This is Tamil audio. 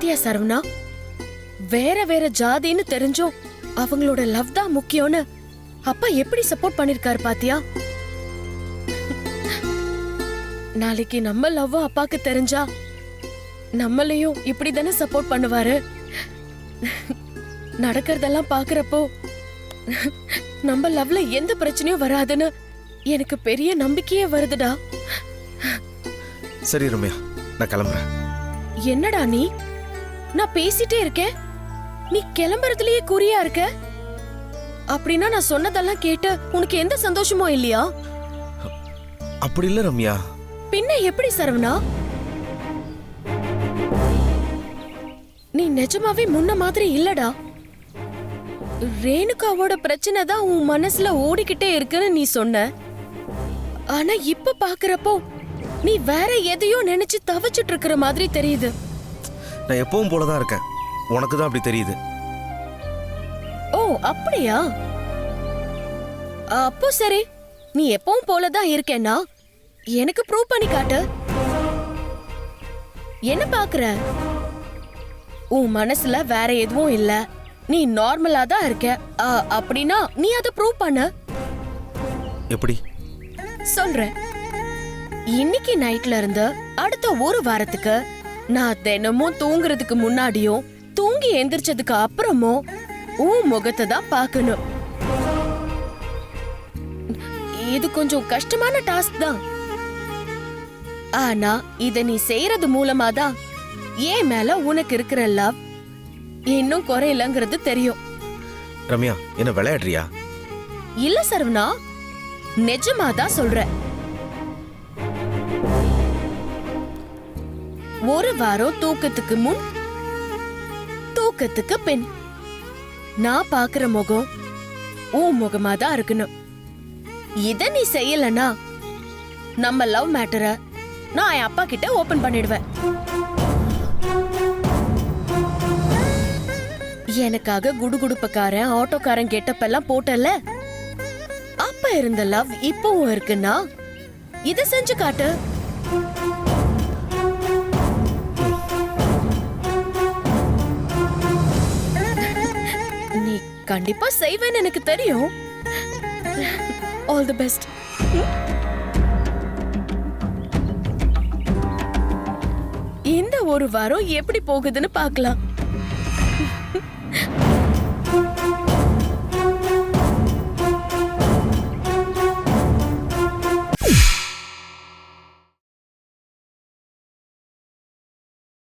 பாத்தியா சரவணா? வேற வேற ஜாதின்னு தெரிஞ்சும் அவங்களோட லவ் தான் முக்கியம்னு அப்பா எப்படி சப்போர்ட் பண்ணிருக்காரு பாத்தியா? நாளைக்கு நம்ம லவ் அப்பாக்கு தெரிஞ்சா நம்மளையும் இப்படி தானே சப்போர்ட் பண்ணுவாரு? நடக்கிறதெல்லாம் பாக்குறப்போ நம்ம லவ்ல எந்த பிரச்சனையும் வராதுன்னு எனக்கு பெரிய நம்பிக்கையே வருதுடா. சரி ரம்யா நான் கிளம்புறேன். என்னடா நீ? நான் பேசிட்டே இருக்கேன். நீ கிளம்புறதுலயே குறியா இருக்க? அப்படின்னா நான் சொன்னதெல்லாம் கேட்டு உனக்கு எந்த சந்தோஷமும் இல்லையா? அப்படி இல்ல ரம்யா. பின்ன எப்படி சரவணா? நீ நிஜமாவே முன்ன மாதிரி இல்லடா. ரேணுகாவோட பிரச்சனை தான் உன் மனசுல ஓடிக்கிட்டே இருக்குன்னு நீ சொன்ன. ஆனா இப்ப பாக்குறப்போ நீ வேற எதையோ நினைச்சு தவிச்சிட்டு இருக்கிற மாதிரி தெரியுது. நான் எப்பவும் போல தான் இருக்கேன். உனக்கு தான் அப்படி தெரியுது. ஓ அப்படியா? அப்போ சரி. நீ எப்பவும் போலதான் இருக்கேன்னா எனக்கு ப்ரூவ் பண்ணி காட்டு. என்ன பாக்குற? உன் மனசுல வேற எதுவும் இல்ல. நீ நார்மலா தான் இருக்க. ஆ, அப்படின்னா நீ அதை ப்ரூவ் பண்ண. எப்படி? சொல்றேன். இன்னைக்கு நைட்ல இருந்து அடுத்த ஒரு வாரத்துக்கு நான் தினமும் தூங்குறதுக்கு முன்னாடியும் தூங்கி எந்திரிச்சதுக்கு அப்புறமும் உன் முகத்தை தான் பார்க்கணும். இது கொஞ்சம் கஷ்டமான டாஸ்க் தான். ஆனா இத நீ செய்யறது மூலமா தான் ஏன் மேல உனக்கு இருக்கிற லவ் இன்னும் குறையலங்கிறது தெரியும். ரம்யா என்ன விளையாடுறியா? இல்ல சரவணா நிஜமா தான் சொல்றேன். ஒரு வாரம் தூக்கத்துக்கு முன் தூக்கத்துக்கு பின். நான் பாக்குற முகம் உன் முகமா தான் இருக்கணும். இத நீ செய்யலனா நம்ம லவ் மேட்டரை நான் என் அப்பா கிட்ட ஓபன் பண்ணிடுவேன். எனக்காக குடுகுடுப்பக்காரன் ஆட்டோக்காரன் கெட்டப்பெல்லாம் போட்டல? அப்ப இருந்த லவ் இப்பவும் இருக்குன்னா இத செஞ்சு காட்டு. கண்டிப்பா செய்வேன்னு எனக்கு தெரியும். ஆல் தி பெஸ்ட் இந்த ஒரு வாரம் எப்படி போகுதுன்னு பார்க்கலாம்.